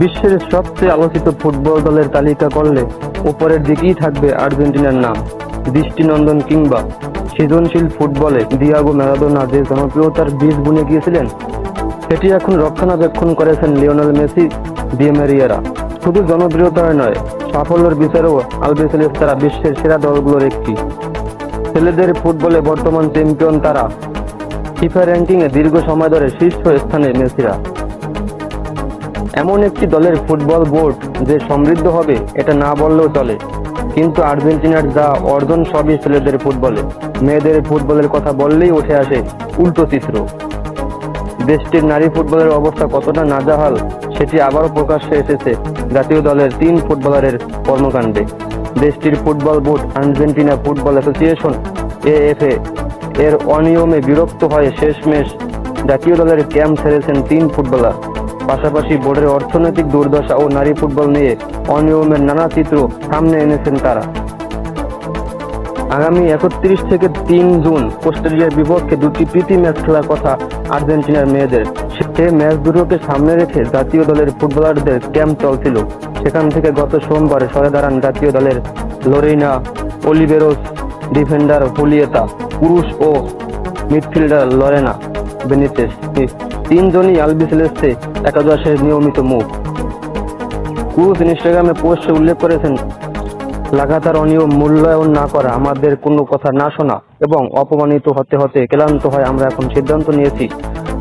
বিশ্বের সবচেয়ে আলোচিত ফুটবল দলের তালিকা করলে ওপরের দিকেই থাকবে আর্জেন্টিনার নাম। দৃষ্টিনন্দন কিংবা সৃজনশীল ফুটবলে দিয়াগো ম্যারাডোনা যে জনপ্রিয়তার বীজ বুনে গিয়েছিলেন, সেটি এখন রক্ষণাবেক্ষণ করেছেন লিওনেল মেসি ডিএমেরিয়ারা শুধু জনপ্রিয়তায় নয়, সাফল্যের বিচারেও আলবেসেলেস তারা বিশ্বের সেরা দলগুলোর একটি। ছেলেদের ফুটবলে বর্তমান চ্যাম্পিয়ন তারা। ফিফা র্যাঙ্কিংয়ে দীর্ঘ সময় ধরে শীর্ষ স্থানে মেসিরা। এমন একটি দলের ফুটবল বোর্ড যে সমৃদ্ধ হবে, এটা না বললেও চলে। কিন্তু আর্জেন্টিনার যা অর্জন সবই ছেলেদের ফুটবলে। মেয়েদের ফুটবলের কথা বললেই উঠে আসে উল্টো চিত্র। দেশটির নারী ফুটবলের অবস্থা কতটা নাজাহাল, সেটি আবারও প্রকাশ্যে এসেছে জাতীয় দলের তিন ফুটবলারের কর্মকাণ্ডে। দেশটির football board Argentina football association, AFA, এর অনিয়মে বিরক্ত হয়ে শেষমেশ জাতীয় দলের ক্যাম্প ছেড়েছেন তিন ফুটবলার। পাশাপাশি বোর্ডের অর্থনৈতিক দুর্দশা ও নারী ফুটবল নিয়ে অনিয়মের নানা চিত্র সামনে এনেছেন তারা। আগামী একত্রিশ থেকে তিন জুন অস্ট্রেলিয়ার বিপক্ষে দুটি প্রীতি ম্যাচ খেলার কথা আর্জেন্টিনার মেয়েদের। সে ম্যাচ দুটোকে সামনে রেখে জাতীয় দলের ফুটবলারদের ক্যাম্প চলছিল। সেখান থেকে গত সোমবার সরে দাঁড়ান জাতীয় দলের লোরেইনা অলিভেরোস, ডিফেন্ডার হুলিয়েতা, পুরুষ ও মিডফিল্ডার লরেনা। বেনিতেস তিনজনই আলবিসেলেস্তে একাদশের নিয়মিত মুখ। ক্রুজ ইনস্টাগ্রামে পোস্টে উল্লেখ করেছেন, লাগাতার অনিয়ম মূল্যায়ন না করা আমাদের কোনো কথা না শোনা এবং অপমানিত হতে হতে ক্লান্ত হয় আমরা এখন সিদ্ধান্ত নিয়েছি,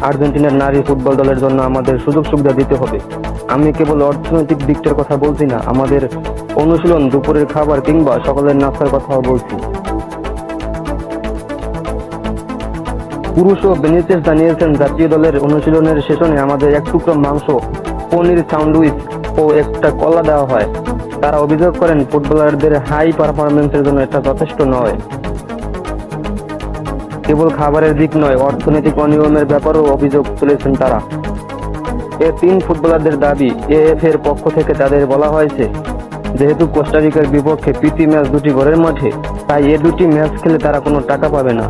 আর্জেন্টিনার নারী ফুটবল দলের জন্য আমাদের সুযোগ সুবিধা দিতে হবে। আমি কেবল অর্থনৈতিক দিকটার কথা বলছি না, আমাদের অনুশীলন, দুপুরের খাবার কিংবা সকালের নাস্তার কথাও বলছি। পুরুষ ও বেনিতেস জানিয়েছেন জাতীয় দলের অনুশীলনের সেশনে আমাদের এক টুকরো মাংস, পনির স্যান্ডউইচ ও একটা কলা দেওয়া হয়। তারা অভিযোগ করেন, ফুটবলারদের হাই পারফরমেন্সের জন্য এটা যথেষ্ট নয়। কেবল খাবারের দিক নয়, অর্থনৈতিক অনিয়মের ব্যাপারেও অভিযোগ তুলেছেন তারা। এ তিন ফুটবলারদের দাবি, এএফ এর পক্ষ থেকে তাদের বলা হয়েছে, যেহেতু কোস্টারিকার বিপক্ষে প্রীতি ম্যাচ দুটি ঘরের মাঠে, তাই এ দুটি ম্যাচ খেলে তারা কোনো টাকা পাবে না।